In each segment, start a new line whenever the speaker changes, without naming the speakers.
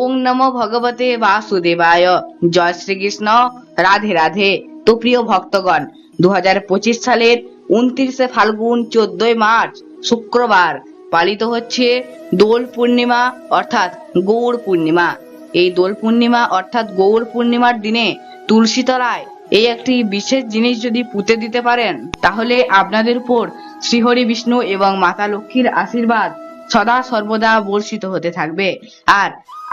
ওং নম ভগবতে বাসুদেবায় জয় শ্রীকৃষ্ণ রাধে রাধে তো প্রিয় ভক্তগণ দু সালের উনত্রিশে ফাল্গুন চোদ্দই মার্চ শুক্রবার পালিত হচ্ছে দোল পূর্ণিমা অর্থাৎ গৌর পূর্ণিমা এই দোল পূর্ণিমা অর্থাৎ গৌর পূর্ণিমার দিনে তুলসী তলায় এই একটি বিশেষ জিনিস যদি পুঁতে দিতে পারেন তাহলে আপনাদের উপর শ্রীহরি বিষ্ণু এবং মাতা লক্ষ্মীর আশীর্বাদ সদা সর্বদা বর্ষিত হতে থাকবে আর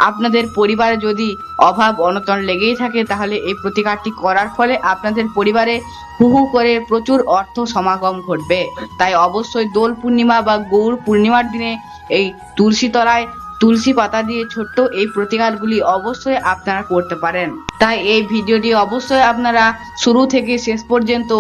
আপনাদের পরিবারে যদি অভাব অনটন লেগেই থাকে তাহলে এই প্রতিকারটি করার ফলে আপনাদের পরিবারে হু হু করে প্রচুর অর্থ সমাগম ঘটবে তাই অবশ্যই দোল পূর্ণিমা বা গৌর পূর্ণিমার দিনে এই তুলসী তলায় তুলসী পাতা দিয়ে ছোট্ট এই প্রতিকারগুলি অবশ্যই আপনারা করতে পারেন তাই এই ভিডিওটি অবশ্যই আপনারা শুরু থেকে শেষ পর্যন্ত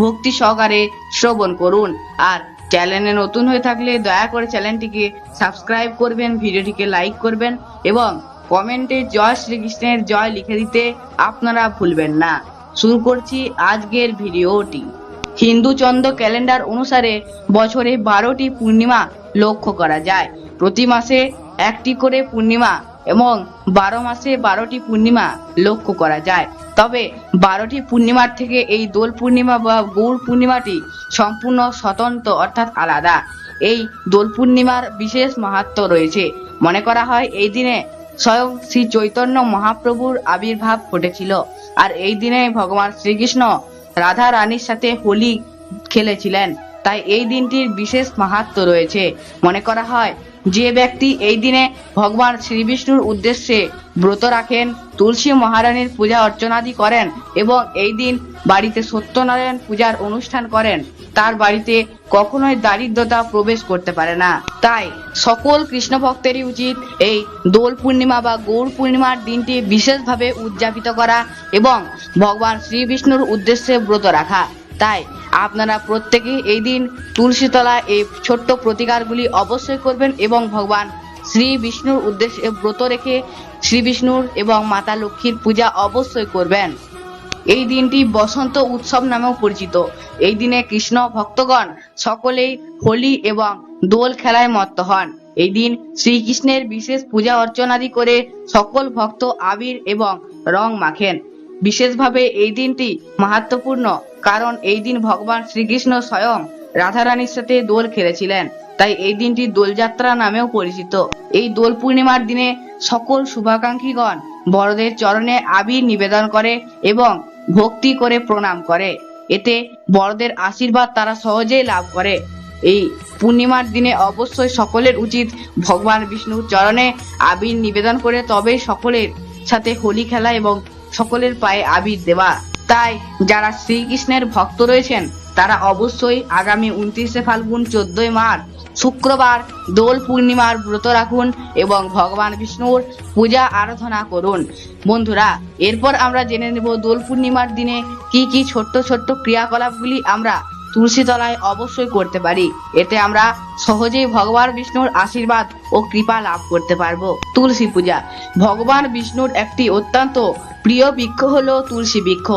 ভক্তি সহকারে শ্রবণ করুন আর চ্যানেলে নতুন হয়ে থাকলে দয়া করে চ্যানেলটিকে সাবস্ক্রাইব করবেন ভিডিওটিকে লাইক করবেন এবং কমেন্টে জয় শ্রীকৃষ্ণের জয় লিখে দিতে আপনারা ভুলবেন না শুরু করছি আজকের ভিডিওটি হিন্দু চন্দ্র ক্যালেন্ডার অনুসারে বছরে বারোটি পূর্ণিমা লক্ষ্য করা যায় প্রতি মাসে একটি করে পূর্ণিমা এবং বারো মাসে বারোটি পূর্ণিমা লক্ষ্য করা যায় তবে বারোটি পূর্ণিমার থেকে এই দোল পূর্ণিমা বা গৌর পূর্ণিমাটি সম্পূর্ণ স্বতন্ত্র অর্থাৎ আলাদা এই দোল পূর্ণিমার বিশেষ মাহাত্ম রয়েছে মনে করা হয় এই দিনে স্বয়ং শ্রী চৈতন্য মহাপ্রভুর আবির্ভাব ঘটেছিল আর এই দিনে ভগবান শ্রীকৃষ্ণ রাধা রানীর সাথে হোলি খেলেছিলেন তাই এই দিনটির বিশেষ মাহাত্ম রয়েছে মনে করা হয় যে ব্যক্তি এই দিনে ভগবান শ্রীবিষ্ণুর উদ্দেশ্যে ব্রত রাখেন তুলসী মহারানীর পূজা অর্চনাদি করেন এবং এই দিন বাড়িতে সত্যনারায়ণ পূজার অনুষ্ঠান করেন তার বাড়িতে কখনোই দারিদ্রতা প্রবেশ করতে পারে না তাই সকল কৃষ্ণ ভক্তেরই উচিত এই দোল পূর্ণিমা বা গৌর পূর্ণিমার দিনটি বিশেষভাবে উদযাপিত করা এবং ভগবান শ্রী বিষ্ণুর উদ্দেশ্যে ব্রত রাখা তাই আপনারা প্রত্যেকে এই দিন তুলসীতলা এই ছোট্ট প্রতিকারগুলি অবশ্যই করবেন এবং ভগবান শ্রী বিষ্ণুর উদ্দেশ্যে ব্রত রেখে শ্রী বিষ্ণুর এবং মাতা লক্ষ্মীর পূজা অবশ্যই করবেন এই দিনটি বসন্ত উৎসব নামেও পরিচিত এই দিনে কৃষ্ণ ভক্তগণ সকলেই হোলি এবং দোল খেলায় মত্ত হন এই দিন শ্রীকৃষ্ণের বিশেষ পূজা অর্চনাদি করে সকল ভক্ত আবির এবং রং মাখেন বিশেষভাবে এই দিনটি মাহাত্মপূর্ণ কারণ এই দিন ভগবান শ্রীকৃষ্ণ স্বয়ং রাধারানীর সাথে দোল খেলেছিলেন তাই এই দিনটি দোলযাত্রা নামেও পরিচিত এই দোল পূর্ণিমার দিনে সকল শুভাকাঙ্ক্ষীগণ বড়দের চরণে আবির নিবেদন করে এবং ভক্তি করে প্রণাম করে এতে বড়দের আশীর্বাদ তারা সহজেই লাভ করে এই পূর্ণিমার দিনে অবশ্যই সকলের উচিত ভগবান বিষ্ণুর চরণে আবির নিবেদন করে তবেই সকলের সাথে হোলি খেলা এবং সকলের পায়ে আবির দেওয়া তাই যারা শ্রীকৃষ্ণের ভক্ত রয়েছেন তারা অবশ্যই আগামী উনত্রিশে ফাল্গুন চোদ্দই মার্চ শুক্রবার দোল পূর্ণিমার ব্রত রাখুন এবং ভগবান বিষ্ণুর পূজা আরাধনা করুন বন্ধুরা এরপর আমরা জেনে নেব দোল পূর্ণিমার দিনে কি কি ছোট্ট ছোট্ট ক্রিয়াকলাপগুলি আমরা তুলসীতলায় অবশ্যই করতে পারি এতে আমরা সহজেই ভগবান বিষ্ণুর আশীর্বাদ ও কৃপা লাভ করতে পারবো তুলসী পূজা ভগবান বিষ্ণুর একটি অত্যন্ত প্রিয় বৃক্ষ হল তুলসী বৃক্ষ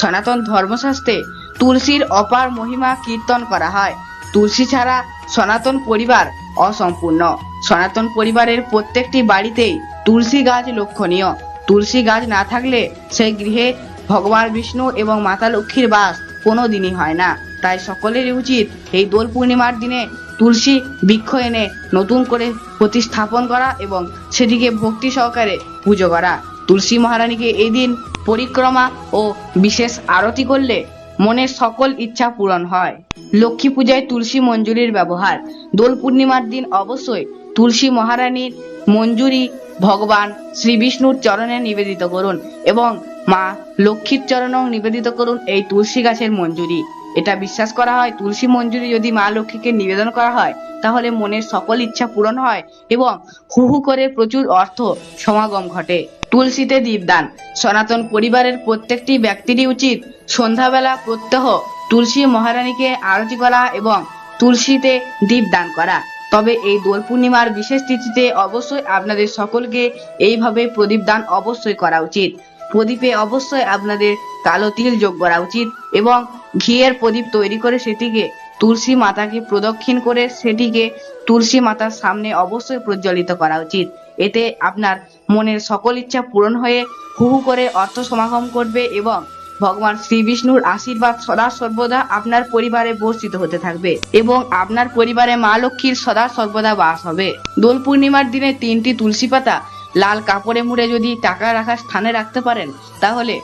সনাতন ধর্মশাস্ত্রে তুলসীর অপার মহিমা কীর্তন করা হয় তুলসী ছাড়া সনাতন পরিবার অসম্পূর্ণ সনাতন পরিবারের প্রত্যেকটি বাড়িতেই তুলসী গাছ লক্ষণীয় তুলসী গাছ না থাকলে সেই গৃহে ভগবান বিষ্ণু এবং মাতা লক্ষ্মীর বাস কোনো দিনই হয় না তাই সকলেরই উচিত এই দোল পূর্ণিমার দিনে তুলসী বৃক্ষ এনে নতুন করে প্রতিস্থাপন করা এবং সেটিকে ভক্তি সহকারে পুজো করা তুলসী মহারানীকে এই দিন পরিক্রমা ও বিশেষ আরতি করলে মনের সকল ইচ্ছা পূরণ হয় লক্ষ্মী পূজায় তুলসী মঞ্জুরির ব্যবহার দোল পূর্ণিমার দিন অবশ্যই তুলসী মহারানীর মঞ্জুরি ভগবান শ্রী বিষ্ণুর চরণে নিবেদিত করুন এবং মা লক্ষ্মীর চরণেও নিবেদিত করুন এই তুলসী গাছের মঞ্জুরি এটা বিশ্বাস করা হয় তুলসী মঞ্জুরি যদি মা লক্ষ্মীকে নিবেদন করা হয় তাহলে মনের সকল ইচ্ছা পূরণ হয় এবং হু হু করে প্রচুর অর্থ সমাগম ঘটে তুলসীতে দীপদান সনাতন পরিবারের প্রত্যেকটি ব্যক্তিরই উচিত সন্ধ্যাবেলা প্রত্যহ তুলসী মহারানীকে আরতি করা এবং তুলসীতে দীপদান করা তবে এই দোল পূর্ণিমার বিশেষ তিথিতে অবশ্যই আপনাদের সকলকে এইভাবে প্রদীপ দান অবশ্যই করা উচিত প্রদীপে অবশ্যই আপনাদের কালো তিল যোগ করা উচিত এবং ঘিয়ের প্রদীপ তৈরি করে সেটিকে তুলসী মাতাকে প্রদক্ষিণ করে সেটিকে তুলসী মাতার সামনে অবশ্যই প্রজ্বলিত করা উচিত এতে আপনার মনের সকল ইচ্ছা পূরণ হয়ে হু হু করে অর্থ সমাগম করবে এবং ভগবান শ্রী বিষ্ণুর আশীর্বাদ সদা সর্বদা আপনার পরিবারে বর্ষিত হতে থাকবে এবং আপনার পরিবারে মা লক্ষ্মীর সদা সর্বদা বাস হবে দোল পূর্ণিমার দিনে তিনটি তুলসী পাতা লাল কাপড়ে মুড়ে যদি টাকা রাখার স্থানে রাখতে পারেন তাহলে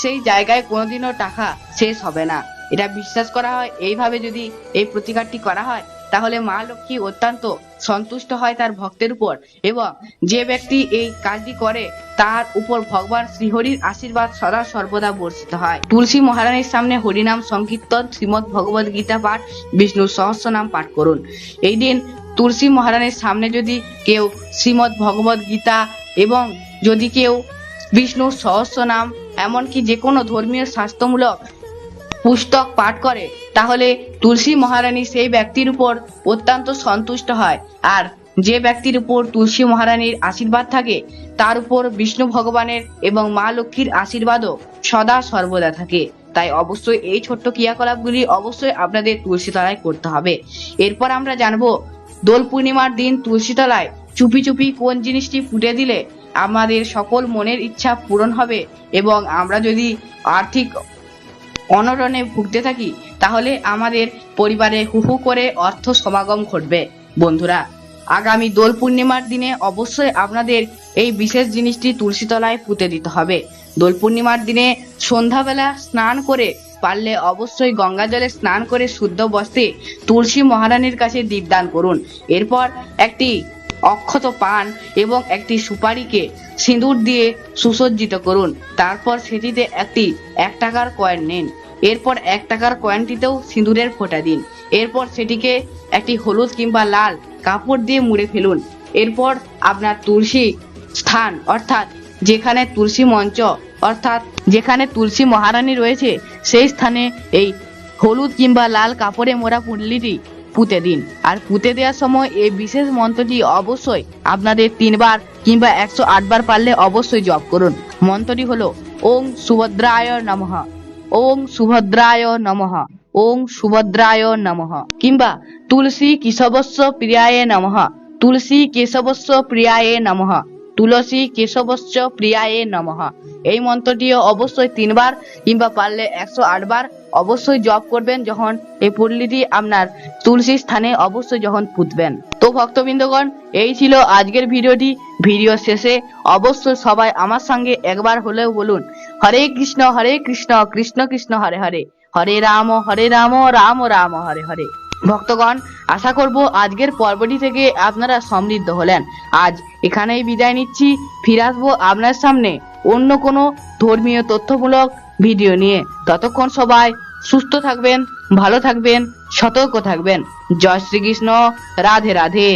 সেই জায়গায় কোনোদিনও টাকা শেষ হবে না এটা বিশ্বাস করা হয় এইভাবে যদি এই প্রতিকারটি করা হয় তাহলে মা লক্ষ্মী অত্যন্ত সন্তুষ্ট হয় তার ভক্তের উপর এবং যে ব্যক্তি এই কাজটি করে তার উপর ভগবান শ্রীহরির আশীর্বাদ সদা সর্বদা বর্ষিত হয় তুলসী মহারানীর সামনে হরিনাম সংকীর্তন শ্রীমদ ভগবত গীতা পাঠ বিষ্ণু সহস্র নাম পাঠ করুন এই দিন তুলসী মহারানীর সামনে যদি কেউ শ্রীমদ ভগবত গীতা এবং যদি কেউ বিষ্ণুর সহস্র নাম এমনকি যে কোনো ধর্মীয় স্বাস্থ্যমূলক পুস্তক পাঠ করে তাহলে তুলসী মহারানী সেই ব্যক্তির উপর অত্যন্ত সন্তুষ্ট হয় আর যে ব্যক্তির উপর তুলসী মহারানীর আশীর্বাদ থাকে তার উপর বিষ্ণু ভগবানের এবং মা লক্ষ্মীর আশীর্বাদও সদা সর্বদা থাকে তাই অবশ্যই এই ছোট্ট ক্রিয়াকলাপগুলি অবশ্যই আপনাদের তুলসীতলায় করতে হবে এরপর আমরা জানবো দোল পূর্ণিমার দিন তুলসীতলায় চুপি চুপি কোন জিনিসটি ফুটে দিলে আমাদের সকল মনের ইচ্ছা পূরণ হবে এবং আমরা যদি আর্থিক অনটনে ভুগতে থাকি তাহলে আমাদের পরিবারে হুহু করে অর্থ সমাগম ঘটবে বন্ধুরা আগামী দোল পূর্ণিমার দিনে অবশ্যই আপনাদের এই বিশেষ জিনিসটি তুলসীতলায় পুঁতে দিতে হবে দোল পূর্ণিমার দিনে সন্ধ্যাবেলা স্নান করে পারলে অবশ্যই গঙ্গা জলে স্নান করে শুদ্ধ বস্ত্রে তুলসী মহারানীর কাছে দীপদান করুন এরপর একটি অক্ষত পান এবং একটি সুপারিকে সিঁদুর দিয়ে সুসজ্জিত করুন তারপর সেটিতে একটি এক টাকার কয়েন নিন এরপর এক টাকার কয়েনটিতেও সিঁদুরের ফোঁটা দিন এরপর সেটিকে একটি হলুদ কিংবা লাল কাপড় দিয়ে মুড়ে ফেলুন এরপর আপনার তুলসী স্থান অর্থাৎ যেখানে তুলসী মঞ্চ অর্থাৎ যেখানে তুলসী মহারানী রয়েছে সেই স্থানে এই হলুদ কিংবা লাল কাপড়ে মোড়া পুল্লিটি পুঁতে দিন আর পুঁতে দেওয়ার সময় এই বিশেষ মন্ত্রটি অবশ্যই আপনাদের তিনবার কিংবা একশো আটবার পারলে অবশ্যই জপ করুন মন্ত্রটি হলো ওং সুভদ্রায় নমঃ ওং সুভদ্রায় নমঃ ওং সুভদ্রায় নমঃ কিংবা তুলসী কেশবস্য প্রিয়ায় নমঃ তুলসী কেশবস্য প্রিয়ায় নমঃ তুলসী কেশবশ্চ প্রিয়ায়ে নমঃ এই মন্ত্রটিও অবশ্যই তিনবার কিংবা পারলে একশো আটবার অবশ্যই জপ করবেন যখন এই পল্লীটি আপনার তুলসী স্থানে অবশ্যই যখন পুঁতবেন তো ভক্তবৃন্দগণ এই ছিল আজকের ভিডিওটি ভিডিও শেষে অবশ্যই সবাই আমার সঙ্গে একবার হলেও বলুন হরে কৃষ্ণ হরে কৃষ্ণ কৃষ্ণ কৃষ্ণ হরে হরে হরে রাম হরে রাম রাম রাম হরে হরে ভক্তগণ আশা করব আজকের পর্বটি থেকে আপনারা সমৃদ্ধ হলেন আজ এখানেই বিদায় নিচ্ছি ফিরে আসবো আপনার সামনে অন্য কোনো ধর্মীয় তথ্যমূলক ভিডিও নিয়ে ততক্ষণ সবাই সুস্থ থাকবেন ভালো থাকবেন সতর্ক থাকবেন জয় শ্রীকৃষ্ণ রাধে রাধে